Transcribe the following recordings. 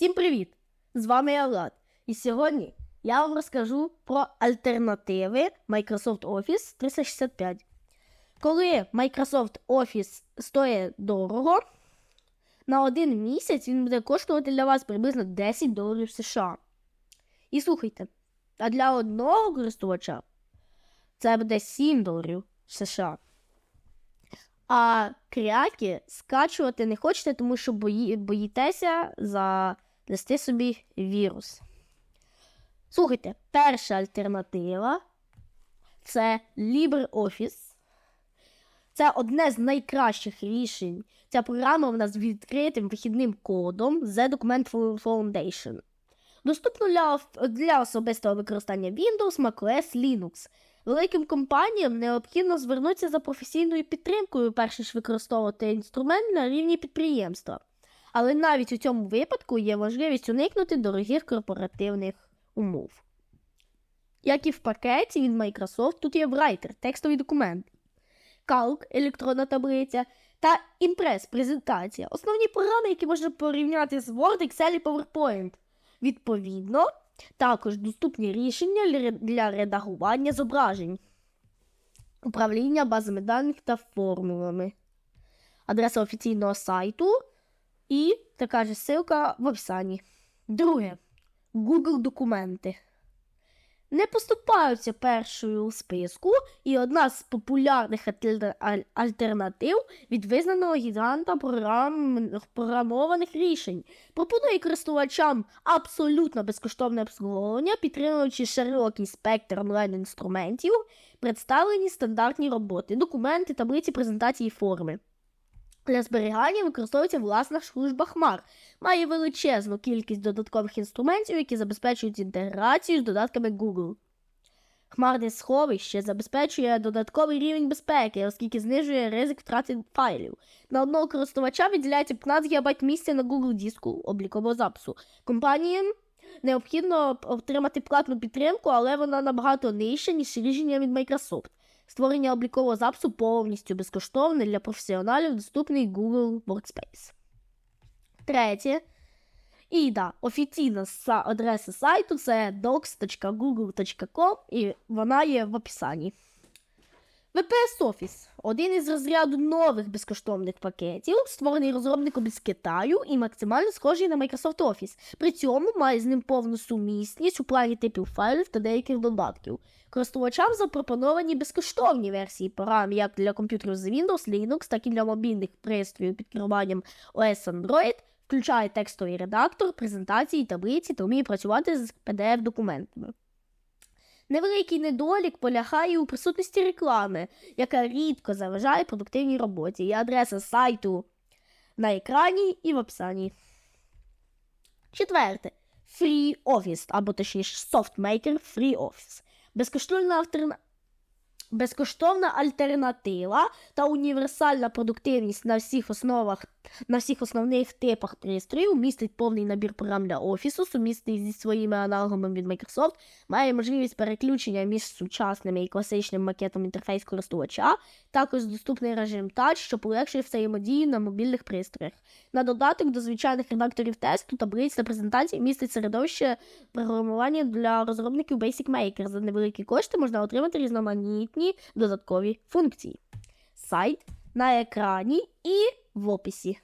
Всім привіт! З вами я Влад. І сьогодні я вам розкажу про альтернативи Microsoft Office 365. Коли Microsoft Office стоїть дорого, на один місяць він буде коштувати для вас приблизно 10 доларів США. І слухайте, а для одного користувача це буде 7 доларів США. А кряки скачувати не хочете, тому що бої, боїтеся занести собі вірус. Слухайте, перша альтернатива це LibreOffice. Це одне з найкращих рішень. Ця програма в нас з відкритим вихідним кодом The Document Foundation. Доступно для, для особистого використання Windows, macOS, Linux. Великим компаніям необхідно звернутися за професійною підтримкою, перш ніж використовувати інструмент на рівні підприємства. Але навіть у цьому випадку є можливість уникнути дорогих корпоративних умов. Як і в пакеті від Microsoft, тут є Writer, текстовий документ, Calc, електронна таблиця та Impress презентація. Основні програми, які можна порівняти з Word, Excel і PowerPoint. Відповідно, також доступні рішення для редагування зображень, управління базами даних та формулами, адреса офіційного сайту і така ж ссылка в описанні. Друге. Google документи. Не поступаються першою у списку, і одна з популярних альтернатив від визнаного гіганта програм... програмованих рішень. Пропонує користувачам абсолютно безкоштовне обслуговування, підтримуючи широкий спектр онлайн-інструментів, представлені стандартні роботи, документи, таблиці презентації форми. Для зберігання використовується власна служба хмар, має величезну кількість додаткових інструментів, які забезпечують інтеграцію з додатками Google. Хмарне сховище забезпечує додатковий рівень безпеки, оскільки знижує ризик втрати файлів. На одного користувача виділяється 15 ГБ місця на Google диску облікового запису. Компаніям необхідно отримати платну підтримку, але вона набагато нижча, ніж рішення від Microsoft. Створення облікового запису повністю безкоштовне для професіоналів, доступний Google Workspace. Третє. І да, офіційна адреса сайту це docs.google.com і вона є в описанні. VPS Office один із розряду нових безкоштовних пакетів, створений розробником із Китаю і максимально схожий на Microsoft Office. При цьому має з ним повну сумісність у плані типів файлів та деяких додатків. Користувачам запропоновані безкоштовні версії програм як для комп'ютерів з Windows, Linux, так і для мобільних пристроїв під керуванням OS Android, включає текстовий редактор, презентації, таблиці та вміє працювати з PDF-документами. Невеликий недолік полягає у присутності реклами, яка рідко заважає продуктивній роботі. Є адреса сайту на екрані і в описанні. Четверте. Free Office, або точніше SoftMaker Free Office. Безкоштовна. Безкоштовна альтернатива та універсальна продуктивність на всіх основах, на всіх основних типах пристроїв містить повний набір програм для офісу, сумісний зі своїми аналогами від Microsoft, має можливість переключення між сучасними і класичним макетом інтерфейс користувача, також доступний режим Touch, що полегшує взаємодію на мобільних пристроях. На додаток до звичайних редакторів тесту, таблиць та презентацій містить середовище програмування для розробників Basic Maker. За невеликі кошти можна отримати різноманітні доступні додаткові функції. Сайт на екрані і в описі.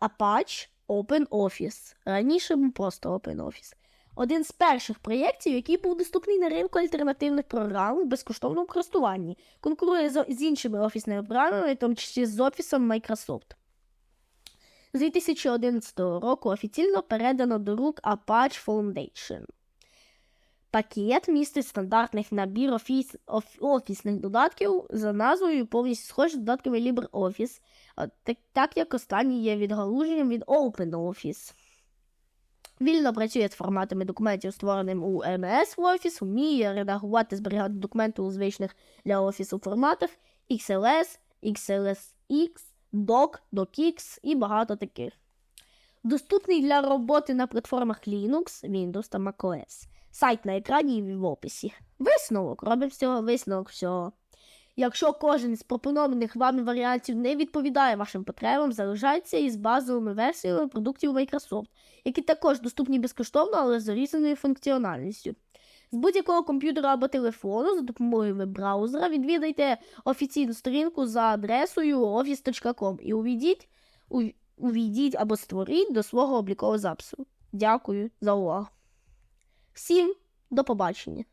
Apache OpenOffice. Раніше був просто OpenOffice. Один з перших проєктів, який був доступний на ринку альтернативних програм у безкоштовному користуванні, конкурує з іншими офісними програмами, в тому числі з Офісом Microsoft. З 2011 року офіційно передано до рук Apache Foundation. Пакет містить стандартних набір офіс, оф, офісних додатків за назвою повністю схожі з додатками LibreOffice, так, так як останній є відгалуженням від OpenOffice. Вільно працює з форматами документів, створеним у MS Office, вміє редагувати зберігати документи у звичних для офісу форматах XLS, XLSX, Doc, DocX і багато таких. Доступний для роботи на платформах Linux, Windows та macOS сайт на екрані і в описі. Висновок. Робимо всього висновок всього. Якщо кожен з пропонованих вами варіантів не відповідає вашим потребам, залишайтеся із базовими версіями продуктів Microsoft, які також доступні безкоштовно, але з зарізаною функціональністю. З будь-якого комп'ютера або телефону за допомогою веб-браузера відвідайте офіційну сторінку за адресою office.com і увійдіть, увійдіть або створіть до свого облікового запису. Дякую за увагу. Всім до побачення!